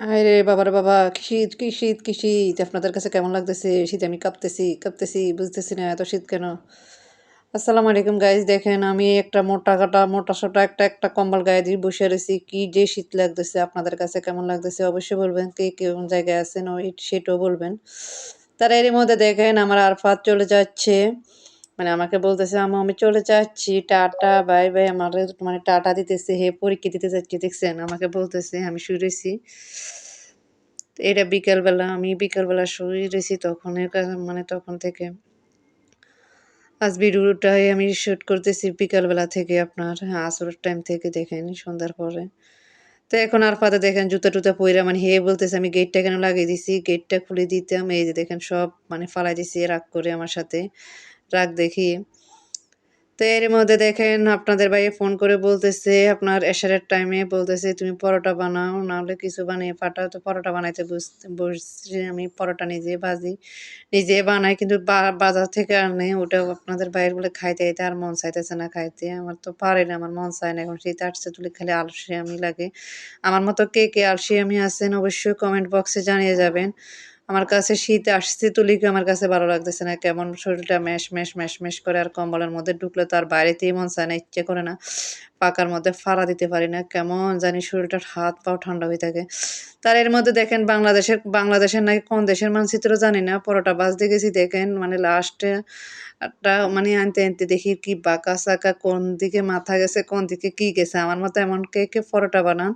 আরে বাবারে বাবা! কি শীত, কি শীত, কি শীত! আপনাদের কাছে কেমন লাগতেছে? শীতে আমি কাঁপতেছি, কাঁপতেছি বুঝতেছি না এত শীত কেন? আসসালামু আলাইকুম গাইজ দেখেন আমি একটা মোটা-কাটা মোটা-সোটা একটা একটা কম্বল গায়ে দিয়ে বসে রয়েছি। কি যে শীত লাগতেছে আপনাদের কাছে কেমন লাগতেছে অবশ্যই বলবেন। কে কোন জায়গায় আছেন ওই সেটাও বলবেন। তার এরই মধ্যে দেখেন আমার আরফাত চলে যাচ্ছে। মানে আমাকে বলতেছে, "আম্মু আমি চলে যাচ্ছি। Tata, bye, bye." আমার মানে টাটা দিতেছে। হে পরীক্ষা দিতে যাচ্ছে দেখছেন? আমাকে বলতেছে, আমি শুয়েছি। এটা বিকালবেলা, আমি বিকালবেলা শুয়ে রইছি তখনের মানে তখন থেকে। আজ ভিডিওটাই আমি শুট করতেছি বিকালবেলা থেকে আপনার হ্যাঁ, আসরের টাইম থেকে দেখেন সন্ধ্যার পরে। তো এখন আরফাতে দেখেন জুতা-টুতা পইরা মানে হে বলতেছে, "আমি গেটটা কেন লাগিয়ে দিছি?" গেটটা খুলে দিতাম। এই যে দেখেন সব মানে ফালাই দিছি রাগ করে আমার সাথে। রাগ দেখিয়ে। তো এর মধ্যে দেখেন আপনাদের ভাইয়া ফোন করে বলতেছে আপনার এশারের টাইমে বলতেছে, "তুমি পরোটা বানাও, নাহলে কিছু বানিয়ে পাঠাও।" তো পরোটা বানাইতে বস বসছি আমি পরোটা নিজে ভাজি। নিজে বানাই কিন্তু বাজার থেকে আনে ওটা আপনাদের ভাইয়ের বলে খাইতে, খাইতে আর মন চাইতেছে না খাইতে। আমার তো পারি না, আমার মন চায় না। এখন শীত আসছে তুলে খালি আলসেমি লাগে। আমার মতো কে, কে আলসেমি আছেন অবশ্যই কমেন্ট বক্সে জানিয়ে যাবেন। আমার কাছে শীত আসছে তুলিকে আমার কাছে ভালো লাগতেছে না। কেমন শরীরটা ম্যাশ, ম্যাশ, ম্যাশ, ম্যাশ করে আর কম্বলের মধ্যে ঢুকলে তো আর বাইরেতেই মন চায় না, ইচ্ছে করে না। পাকার মধ্যে ফাড়া দিতে পারি না। কেমন জানি শরীরটার হাত পাও ঠান্ডা হয়ে থাকে। তার এর মধ্যে দেখেন বাংলাদেশের বাংলাদেশের নাকি কোন দেশের মানচিত্র জানি না। পরোটা ভাজতে গেছি দেখেন মানে লাস্টে একটা মানে আনতে, আনতে দেখি কি বাঁকা-চাকা কোন দিকে মাথা গেছে, কোন দিকে কি গেছে। আমার মতো এমন কে, কে পরোটা বানান?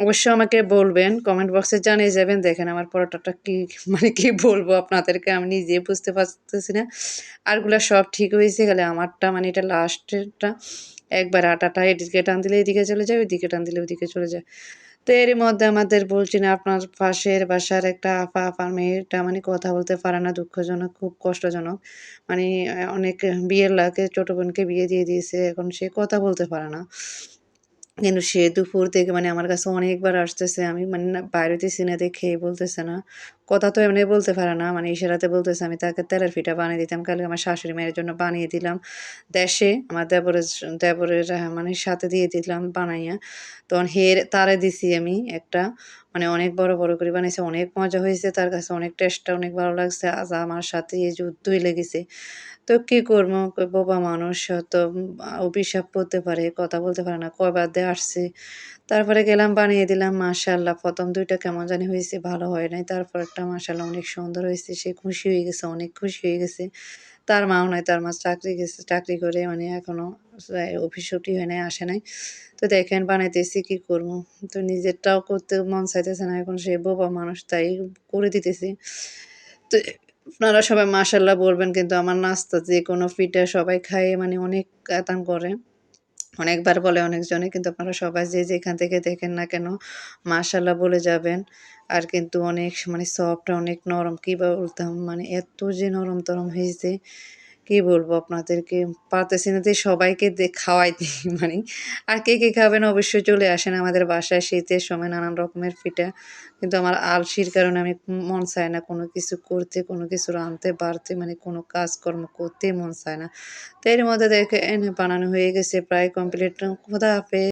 অবশ্যই আমাকে বলবেন। কমেন্ট বক্সে জানিয়ে যাবেন। দেখেন আমার পরোটাটা কি মানে কি বলব আপনাদেরকে আমি নিজে বুঝতে পারতেছি না। আরগুলা সব ঠিক হয়েছে গেলে আমারটা মানে এটা লাস্টেরটা একবার আটাটা এদিকে টান দিলে এদিকে চলে যায়, ওইদিকে টান দিলে ওইদিকে চলে যায়। তো এরই মধ্যে আমাদের বলছি না আপনার পাশের বাসার একটা আপা, আপার মেয়েটা মানে কথা বলতে পারে না দুঃখজনক, খুব কষ্টজনক। মানে অনেক বিয়ের লাগে ছোটো বোনকে বিয়ে দিয়ে দিয়েছে। এখন সে কথা বলতে পারে না। কিন্তু সে দুপুর থেকে মানে আমার কাছে অনেকবার আসতেছে। আমি মানে না বাইরে হইতেছি না দেখে বলতেছে না। কথা তো এমনি বলতে পারে না। মানে ইশারাতে বলতেছে। আমি তাকে তেলের পিঠা বানিয়ে দিতাম। কালকে আমার শাশুড়ি মায়ের জন্য বানিয়ে দিলাম। দেশে আমার দেবরের দেবরের মানে সাথে দিয়ে দিলাম বানাইয়া। তখন হের তারে দিছি আমি একটা। মানে অনেক বড়, বড় করে বানাইছে। অনেক মজা হয়েছে। তার কাছে অনেক টেস্টটা অনেক ভালো লাগছে। আজ আমার সাথে এই যুদ্ধই লেগেছে। তো কি করব? বোবা মানুষ তো অভিশাপ পড়তে পারে, কথা বলতে পারে না। কয়বার দিয়ে আসছে। তারপরে গেলাম বানিয়ে দিলাম। মাশাআল্লাহ ১ম ২ টা কেমন জানি হয়েছে, ভালো হয় নাই। তারপরেরটা মাশাআল্লাহ অনেক সুন্দর হয়েছে। সে খুশি হয়ে গেছে, অনেক খুশি হয়ে গেছে। তার মাও নাই, তার মা চাকরি গেছে। চাকরি করে মানে এখনও আ অফিস ছুটি হয় নাই, আসে নাই। তো দেখেন বানাইতেছি কি করব? তো নিজেরটাও করতে মন চাইতেছে না। এখন সে বোবা মানুষ তাই করে দিতেছি। তো আপনারা সবাই মাসাল্লাহ বলবেন, কিন্তু আমার নাস্তা যে কোনো পিঠা সবাই খায় মানে অনেক আতান করে। অনেকবার বলে অনেকজনে, কিন্তু আপনারা সবাই যে যেখান থেকে দেখেন না কেন মাসাল্লাহ বলে যাবেন। আর কিন্তু অনেক মানে সফট অনেক নরম, কী বলতাম মানে এত যে নরম তরম হয়েছে কি বলব আপনাদেরকে? পারতেছি না যে সবাইকে দিই মানে। আর কে, কে খাবেন অবশ্যই চলে আসেন আমাদের বাসায় শীতের সময় নানান রকমের পিঠা। কিন্তু আমার আলসির কারণে আমি মন চায় না কোনো কিছু করতে, কোনো কিছু রাঁধতে, বাড়তে মানে কোনো কাজকর্ম করতে মন চায় না। তো এর মধ্যে দেখে এনে বানানো হয়ে গেছে প্রায় কমপ্লিট। খোদা হাফেজ।